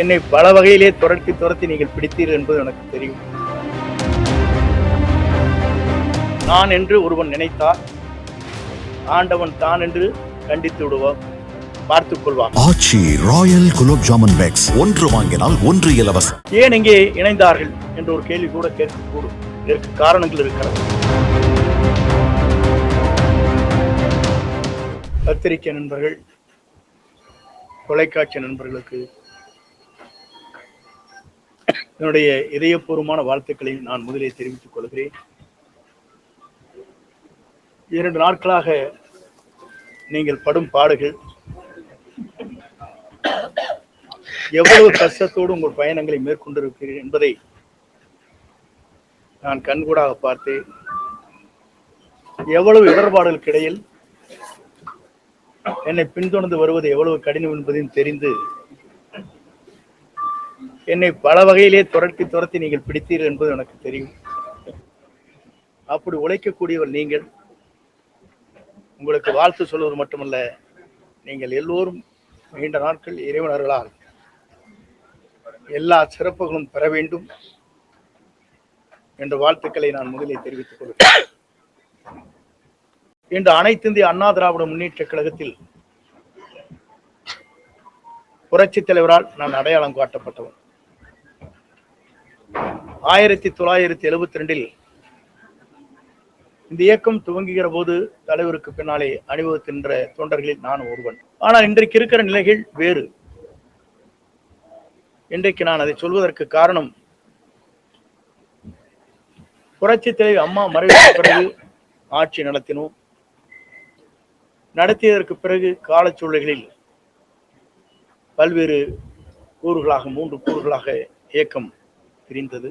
என்னை பல வகையிலே துரத்தி துரத்தி நீங்கள் பிடித்தீர்கள் என்பது எனக்கு தெரியும். நான் என்று ஒருவன் நினைத்தால் ஆண்டவன் தான் என்று கண்டித்து விடுவான் பார்த்துக் கொள்வான். ராயல் குலோப் ஜாமுன் பேக்ஸ் ஒன்று வாங்கினால் ஒன்று இலவசம். ஏன் இங்கே இணைந்தார்கள் என்ற ஒரு கேள்வி கூட கேட்கக்கூடும் இதற்கு காரணங்கள் இருக்கிறது. பத்திரிகை நண்பர்கள் தொலைக்காட்சி நண்பர்களுக்கு என்னுடைய இதயபூர்வமான வாழ்த்துக்களை நான் முதலில் தெரிவித்துக் கொள்கிறேன். இரண்டு நாட்களாக நீங்கள் படும் பாடுகள் எவ்வளவு கஷ்டத்தோடு உங்கள் பயணங்களை மேற்கொண்டிருக்கிறீர்கள் என்பதை நான் கண்கூடாக பார்த்தேன். எவ்வளவு இடர்பாடுகளுக்கு இடையில் என்னை பின்தொடர்ந்து வருவது எவ்வளவு கடினம் என்பதையும் தெரிந்து என்னை பல வகையிலே துரத்தி துரத்தி நீங்கள் பிடித்தீர்கள் என்பது எனக்கு தெரியும். அப்படி உழைக்கக்கூடியவர் நீங்கள். உங்களுக்கு வாழ்த்து சொல்வது மட்டுமல்ல நீங்கள் எல்லோரும் நீண்ட நாட்கள் இறைவனர்களால் எல்லா சிறப்புகளும் பெற வேண்டும் என்ற வாழ்த்துக்களை நான் முதலில் தெரிவித்துக் கொள்கிறேன். இன்று அனைத்து இந்திய அண்ணா திராவிட முன்னேற்ற கழகத்தில் புரட்சித் தலைவரால் நான் அடையாளம் காட்டப்பட்டவன். ஆயிரத்தி தொள்ளாயிரத்தி எழுபத்தி ரெண்டில் இந்த இயக்கம் துவங்குகிற போது தலைவருக்கு பின்னாலே அணிவகுக்கின்ற தொண்டர்களில் நான் ஒருவன். ஆனால் இன்றைக்கு இருக்கிற நிலைகள் வேறு. இன்றைக்கு நான் அதை சொல்வதற்கு காரணம் புரட்சி தலைவி அம்மா மறைவுக்கு பிறகு ஆட்சி நடத்தினோம். நடத்தியதற்கு பிறகு காலச்சூழல்களில் பல்வேறு கூறுகளாக மூன்று கூறுகளாக இயக்கம் பிரிந்தது.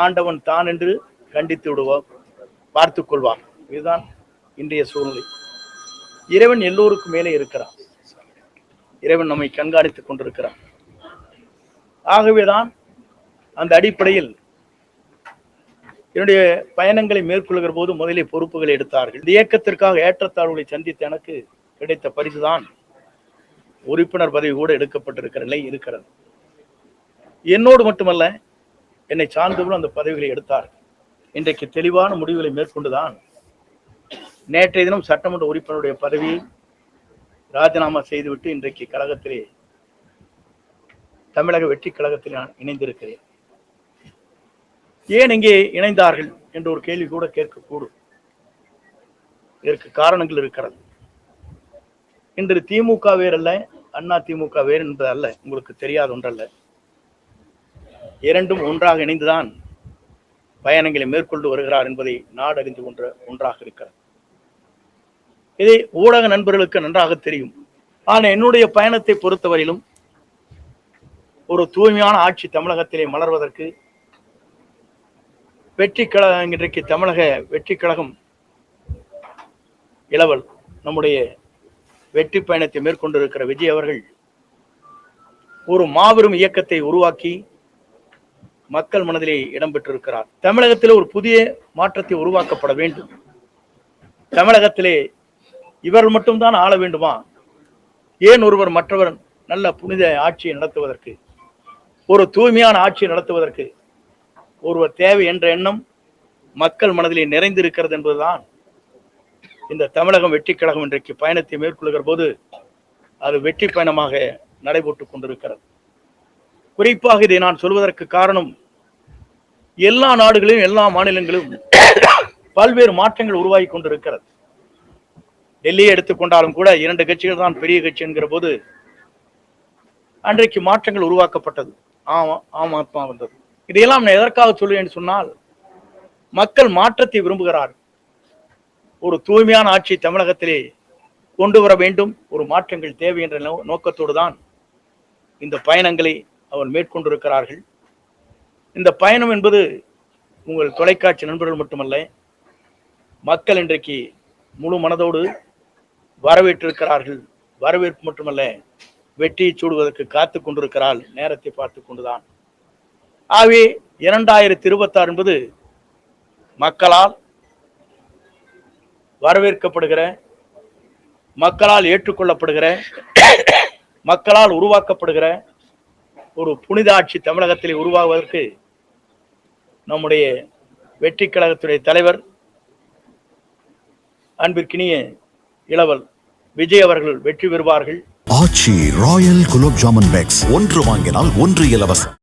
ஆண்டவன் தான் என்று கண்டித்து விடுவான் பார்த்து கொள்வான். இதுதான் இன்றைய சூழ்நிலை. இறைவன் எல்லோருக்கும் மேலே இருக்கிறான். இறைவன் நம்மை கண்காணித்துக் கொண்டிருக்கிறான். ஆகவேதான் அந்த அடிப்படையில் என்னுடைய பயணங்களை மேற்கொள்கிற போது முதலில் பொறுப்புகளை எடுத்தார்கள். இந்த இயக்கத்திற்காக ஏற்றத்தாழ்வுகளை சந்தித்த எனக்கு கிடைத்த பரிசுதான் உறுப்பினர் பதவி கூட எடுக்கப்பட்டிருக்கிற நிலை இருக்கிறது. என்னோடு மட்டுமல்ல என்னை சார்ந்தவர்களும் அந்த பதவிகளை எடுத்தார். இன்றைக்கு தெளிவான முடிவுகளை மேற்கொண்டுதான் நேற்றைய தினம் சட்டமன்ற உறுப்பினருடைய பதவியை ராஜினாமா செய்துவிட்டு இன்றைக்கு கழகத்திலே தமிழக வெற்றி கழகத்தில் நான் இணைந்திருக்கிறேன். ஏன் இங்கே இணைந்தார்கள் என்ற ஒரு கேள்வி கூட கேட்கக்கூடும். இதற்கு காரணங்கள் இருக்கிறது. இன்று திமுக வேறல்ல அண்ணா திமுக வேறு என்பது அல்ல உங்களுக்கு தெரியாத ஒன்றல்ல. இரண்டும் ஒன்றாக இணைந்துதான் பயணங்களை மேற்கொண்டு வருகிறார் என்பதை நாடறிந்து கொன்ற ஒன்றாக இருக்கிறது. இதை ஊடக நண்பர்களுக்கு நன்றாக தெரியும். ஆனால் என்னுடைய பயணத்தை பொறுத்தவரையிலும் ஒரு தூய்மையான ஆட்சி தமிழகத்திலே மலர்வதற்கு வெற்றி கழகம் இன்றைக்கு தமிழக வெற்றி கழகம் இளவல் நம்முடைய வெற்றி பயணத்தை மேற்கொண்டிருக்கிற விஜய் அவர்கள் ஒரு மாபெரும் இயக்கத்தை உருவாக்கி மக்கள் மனதிலே இடம்பெற்றிருக்கிறார். தமிழகத்திலே ஒரு புதிய மாற்றத்தை உருவாக்கப்பட வேண்டும். தமிழகத்திலே இவர் மட்டும்தான் ஆள வேண்டுமா? ஏன் ஒருவர் மற்றவர் நல்ல புனித ஆட்சியை நடத்துவதற்கு? ஒரு தூய்மையான ஆட்சியை நடத்துவதற்கு ஒருவர் தேவை என்ற எண்ணம் மக்கள் மனதிலே நிறைந்திருக்கிறது என்பதுதான் இந்த தமிழகம் வெற்றி கழகம் இன்றைக்கு பயணத்தை மேற்கொள்கிற போது அது வெற்றி பயணமாக நடைபெற்றுக் கொண்டிருக்கிறது. குறிப்பாக இதை நான் சொல்வதற்கு காரணம் எல்லா நாடுகளிலும் எல்லா மாநிலங்களிலும் பல்வேறு மாற்றங்கள் உருவாகி கொண்டிருக்கிறது. டெல்லியை எடுத்துக்கொண்டாலும் கூட இரண்டு கட்சிகள் தான் பெரிய கட்சி என்கிற போது அன்றைக்கு மாற்றங்கள் உருவாக்கப்பட்டது. ஆமா ஆமா ஆத்மா வந்தது. இதையெல்லாம் நான் எதற்காக சொல்லுவேன் சொன்னால் மக்கள் மாற்றத்தை விரும்புகிறார் ஒரு தூய்மையான ஆட்சி தமிழகத்திலே கொண்டு வர வேண்டும். ஒரு மாற்றங்கள் தேவை என்ற நோ- நோக்கத்தோடு தான் இந்த பயணங்களை அவர் மேற்கொண்டிருக்கிறார்கள். இந்த பயணம் என்பது உங்கள் தொலைக்காட்சி நண்பர்கள் மட்டுமல்ல மக்கள் இன்றைக்கு முழு மனதோடு வரவேற்றிருக்கிறார்கள். வரவேற்பு மட்டுமல்ல வெற்றியை சூடுவதற்கு காத்து கொண்டிருக்கிறாள் நேரத்தை பார்த்து கொண்டுதான். ஆகவே இரண்டாயிரத்தி இருபத்தாறு என்பது மக்களால் வரவேற்கப்படுகிற மக்களால் ஏற்றுக்கொள்ளப்படுகிற மக்களால் உருவாக்கப்படுகிற ஒரு புனித ஆட்சி தமிழகத்தில் உருவாகுவதற்கு நம்முடைய வெற்றி கழகத்துடைய தலைவர் அன்பிற்கினிய இளவல் விஜய் அவர்கள் வெற்றி பெறுவார்கள். ஆச்சி ராயல் குலோப் ஜாமுன் பேக்ஸ் ஒன்று வாங்கினால் ஒன்று இலவசம்.